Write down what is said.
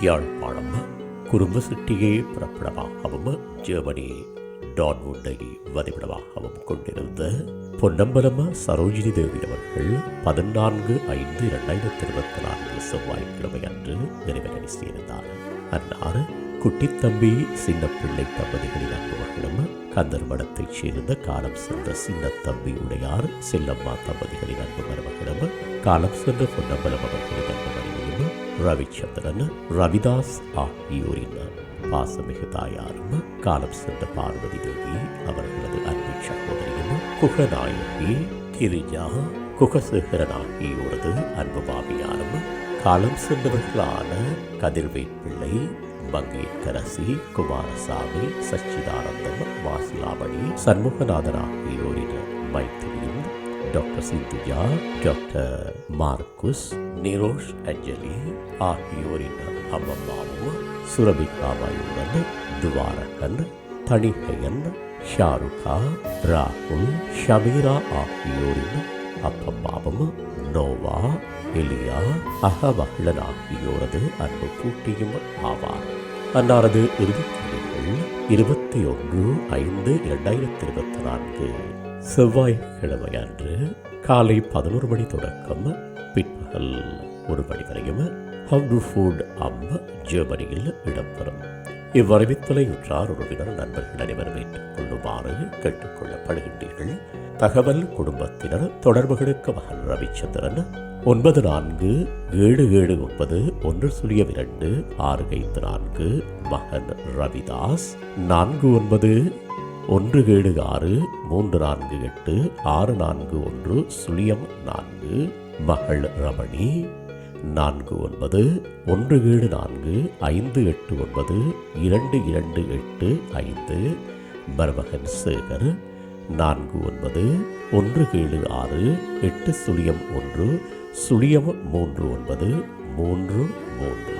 யாழ்ப்பாணம் குடும்ப சிட்டியை புறப்படமாகவும் ஜெர்மனி டான்வுட்டை வதிவிடமாகவும் கொண்டிருந்த பொன்னம்பலம் சரோஜினி தேவி அவர்கள் பதினான்கு ஐந்து இரண்டாயிரத்தி இருபத்தி நான்கு செவ்வாய்க்கிழமை அன்று நிறைவேறி சேர்ந்தார் அன்னார் குட்டித்தம்பி சின்ன பிள்ளை தம்பதிகளின் அன்புகளும் கந்தர்மடத்தைச் சேர்ந்த காலம் சென்ற சின்ன தம்பி உடையார் செல்லம்மா தம்பதிகளின் அன்பு மருமகளும் காலம் சென்ற பொன்னம்பலம் அவர்களின் அன்பு ரவிச்சந்திரன் ரவிதாஸ் ஆகியோரின் பாசமிகு தாயாரும் காலம் சென்ற பார்வதி தேவி அவர்களது அன்பு சகோதரியும் குகநாயகி கிரிஜா குகசேகரன் ஆகியோரது அன்பு மாமியாரும் காலம் சென்றவர்களான கதிர்வேல் பிள்ளை மங்கேற்கரசி குமாரசாமி சச்சிதானந்தம் மாசிலாமணி சண்முகநாதன் ஆகியோரின் மைத்திரியும் doctor Sinduja doctor Marcus Nirosh Anjali ஆகியோரின் அம்மம்மாவும் சுரபிகாமாயுடன் துவாரகன் தணிகையன் ஷாருகா ராகுல் ஷமீரா ஆகியோரின் அப்பம்மாவும் நோவா எலியா அகமகிழன் ஆகியோரது அன்பு பூட்டியும் ஆவார் அன்னாரது இறுதிக்கிழமைகள் இருபத்தி ஒன்று ஐந்து இரண்டாயிரத்தி இருபத்தி நான்கு செவ்வாய்க்கிழமை அன்று காலை பதினோரு மணி தொடக்கம் பிற்பகல் ஒரு மணி வரையும் ஹவு அம் ஜெர்மனியில் இடம்பெறும். இவ்வரவித்தலை உற்றார் உறவினர் நண்பர்கள் அனைவரும் ஏற்றுக் கொள்ளுமாறு கேட்டுக்கொள்ளப்படுகின்றீர்கள். தகவல் குடும்பத்தினர் தொடர்புகளுக்கு மகன் ரவிச்சந்திரன் ஒன்பது நான்கு ஏழு ஏழு ஒன்பது ஒன்று சுழியம் இரண்டு ஆறு ஐந்து நான்கு. மகன் ரவிதாஸ் நான்கு ஒன்பது ஒன்று ஏழு ஆறு மூன்று நான்கு எட்டு ஆறு நான்கு ஒன்று சுழியம் நான்கு மகள் ரமணி நான்கு ஒன்பது ஒன்று ஏழு நான்கு ஐந்து எட்டு ஒன்பது இரண்டு இரண்டு எட்டு ஐந்து மருமகன் சேகர் நான்கு ஒன்பது ஒன்று ஏழு ஆறு எட்டு சுழியம் ஒன்று சுழியம் மூன்று ஒன்பது மூன்று மூன்று.